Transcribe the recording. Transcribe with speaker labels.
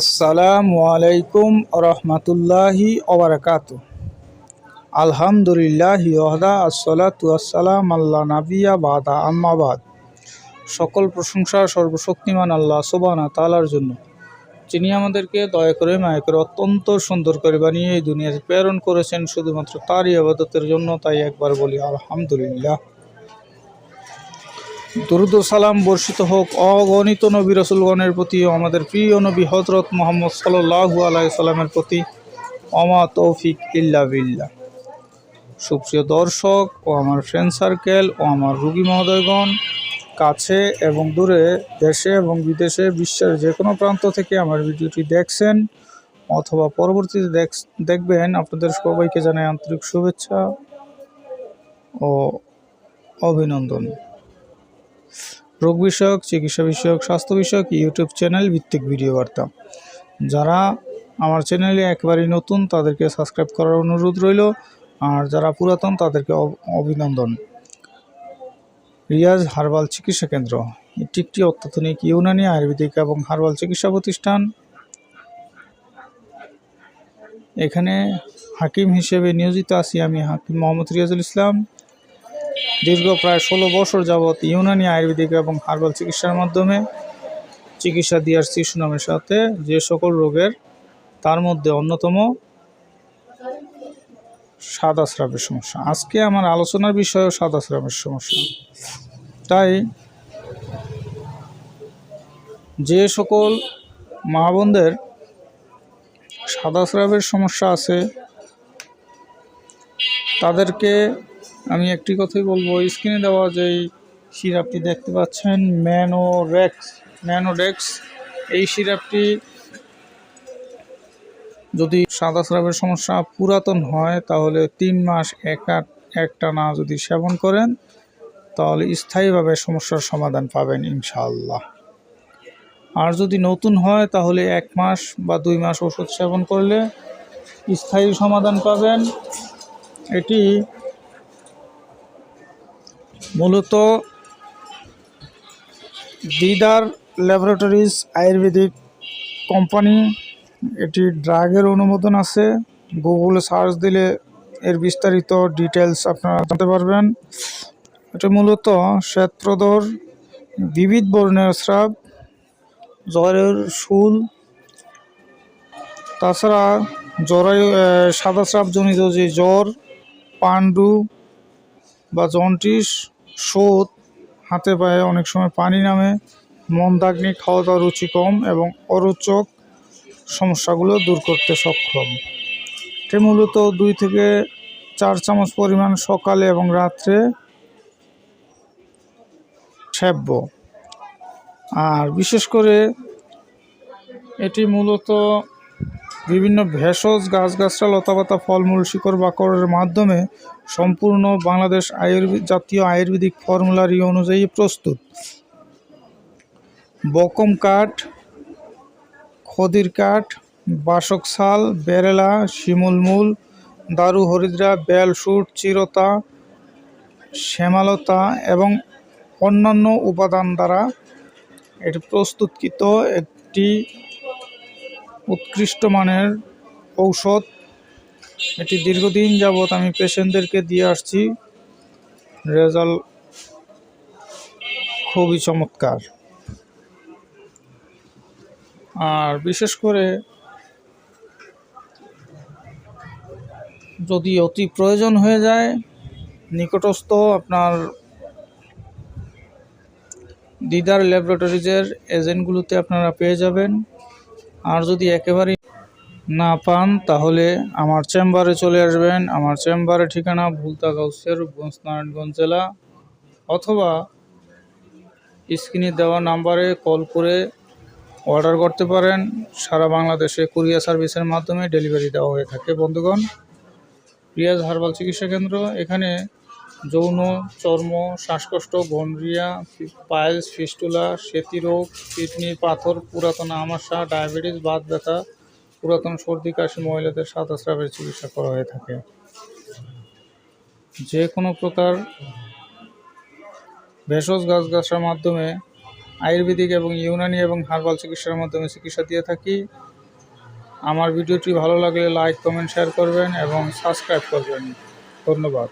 Speaker 1: আসসালামু আলাইকুম রহমতুল্লাহি ওবরাকাত আলহামদুলিল্লাহ ওহদা আসসালাতু আসসালাম আল্লাহ নাবিয়া বাদা আম্মাবাদ সকল প্রশংসা সর্বশক্তিমান আল্লাহ সোবানা তালার জন্য। যিনি আমাদেরকে দয়া করে মায়া করে অত্যন্ত সুন্দর করে বানিয়ে এই দুনিয়াতে প্রেরণ করেছেন, শুধুমাত্র তারই আবাদতের জন্য তাই একবার বলি আলহামদুলিল্লাহ। দরুদ সালাম বর্ষিত হোক, অগণিত নবী রসুলগণের প্রতি আমাদের প্রিয় নবী হজরত মোহাম্মদ সাল্লাহু আলাই সাল্লামের প্রতি অমা তৌফিক ইল্লা বিল্লাহ। সুপ্রিয় দর্শক ও আমার ফ্রেন্ড সার্কেল ও আমার রুগী মহোদয়গণ, কাছে এবং দূরে দেশে এবং বিদেশে, বিশ্বের যে কোনো প্রান্ত থেকে আমার ভিডিওটি দেখছেন অথবা পরবর্তীতে দেখ, দেখবেন, আপনাদের সবাইকে জানাই আন্তরিক শুভেচ্ছা ও অভিনন্দন। রোগ বিষয়ক, চিকিৎসা বিষয়ক, স্বাস্থ্য বিষয়ক, ইউটিউব চ্যানেল ভিত্তিক ভিডিও বার্তা। যারা আমার চ্যানেলে একেবারেই নতুন, তাদেরকে সাবস্ক্রাইব করার অনুরোধ রইল। আর যারা পুরাতন, তাদেরকে অভিনন্দন। রিয়াজ হার্বাল চিকিৎসা কেন্দ্র, এটি একটি অত্যাধুনিক ইউনানি আয়ুর্বেদিক এবং হার্বাল চিকিৎসা প্রতিষ্ঠান। এখানে হাকিম হিসেবে নিয়োজিত আছি আমি হাকিম মোহাম্মদ রিয়াজুল ইসলাম। দীর্ঘ প্রায় ষোলো বছর যাবৎ ইউনানি আয়ুর্বেদিক এবং হার্বাল চিকিৎসার মাধ্যমে চিকিৎসা দিয়ে আসছি সুনামের সাথে। যে সকল রোগের তার মধ্যে অন্যতম সাদা স্রাবের সমস্যা। আজকে আমার আলোচনার বিষয় সাদা স্রাবের সমস্যা। তাই যে সকল মা বোনদের সাদা স্রাবের সমস্যা আছে, তাদেরকে আমি একটি কথাই বলব, স্ক্রিনে দেওয়া যেই সিরাপটি দেখতে পাচ্ছেন, ম্যানোরেক্স। ম্যানোডেক্স এই সিরাপটি যদি সাদা স্রাবের সমস্যা পুরাতন হয়, তাহলে তিন মাস একা একটানা যদি সেবন করেন, তাহলে স্থায়ীভাবে সমস্যার সমাধান পাবেন ইনশাআল্লাহ। আর যদি নতুন হয়, তাহলে এক মাস বা দুই মাস ওষুধ সেবন করলে স্থায়ী সমাধান পাবেন। এটি মূলত দিদার ল্যাবরেটরিজ আয়ুর্বেদিক কোম্পানি। এটি ড্রাগের অনুমোদন আছে। গুগলে সার্চ দিলে এর বিস্তারিত ডিটেলস আপনারা জানতে পারবেন। এটা মূলত শ্বেতপ্রদর, বিবিধ বর্ণের স্রাব, জ্বরের শুল, তাছাড়া জরায়ু সাদা স্রাবজনিত যে জ্বর পান্ডু বা জন্টিস শোধ হাতে পায়ে অনেক সময় পানি নামে মন্দাগ্নি খাওয়া দাওয়া রুচি কম এবং অরোচক সমস্যাগুলো দূর করতে সক্ষম। এটি মূলত দুই থেকে চার চামচ পরিমাণ সকালে এবং রাত্রে সেব্য আর বিশেষ করে এটি মূলত বিভিন্ন ভেষজ গাছগাছরা লতাপাতা, ফলমূল, শিকড়, বাকড়ের মাধ্যমে সম্পূর্ণ বাংলাদেশ আয়ুর্বেদ জাতীয় আয়ুর্বেদিক ফর্মুলারি অনুযায়ী প্রস্তুত। বকম কাঠ, খদির কাঠ, বাসক শাল, বেরেলা শিমুলমূল দারু হরিদ্রা বেলশুট চিরতা, শ্যামালতা এবং অন্যান্য উপাদান দ্বারা এটি প্রস্তুতকৃত একটি উৎকৃষ্ট মানের ঔষধ। এটি দীর্ঘদিন যাবৎ আমি পেশেন্টদেরকে দিয়ে আসছি। রেজাল্ট খুবই চমৎকার। আর বিশেষ করে যদি অতি প্রয়োজন হয়ে যায়, নিকটস্থ আপনার দিদার ল্যাবরেটরিজের এজেন্টগুলোতে আপনারা পেয়ে যাবেন। আর যদি একেবারেই না পান, তাহলে আমার চেম্বারে চলে আসবেন। আমার চেম্বারের ঠিকানা ভুলতা গাউসের নারায়ণগঞ্জ জেলা। অথবা স্ক্রিনে দেওয়া নাম্বারে কল করে অর্ডার করতে পারেন। সারা বাংলাদেশে কুরিয়ার সার্ভিসের মাধ্যমে ডেলিভারি দেওয়া হয়ে থাকে। বন্ধুগণ, রিয়াজ হার্বাল চিকিৎসা কেন্দ্র, এখানে যৌন, চর্ম, শ্বাসকষ্ট গনরিয়া পায়েলস ফিস্টুলা রোগ কিডনি, পাথর, পুরাতন আমাশা, ডায়াবেটিস, বাত ব্যথা, পুরাতন সর্দি, কাশি, মহিলাদের সাদা স্রাবের চিকিৎসা করা হয়ে থাকে। যে কোনো প্রকার ভেষজ গাছগাছার মাধ্যমে আয়ুর্বেদিক এবং ইউনানি এবং হার্বাল চিকিৎসার মাধ্যমে চিকিৎসা দিয়ে থাকি। আমার ভিডিওটি ভালো লাগলে লাইক, কমেন্ট, শেয়ার করবেন এবং সাবস্ক্রাইব করবেন। ধন্যবাদ।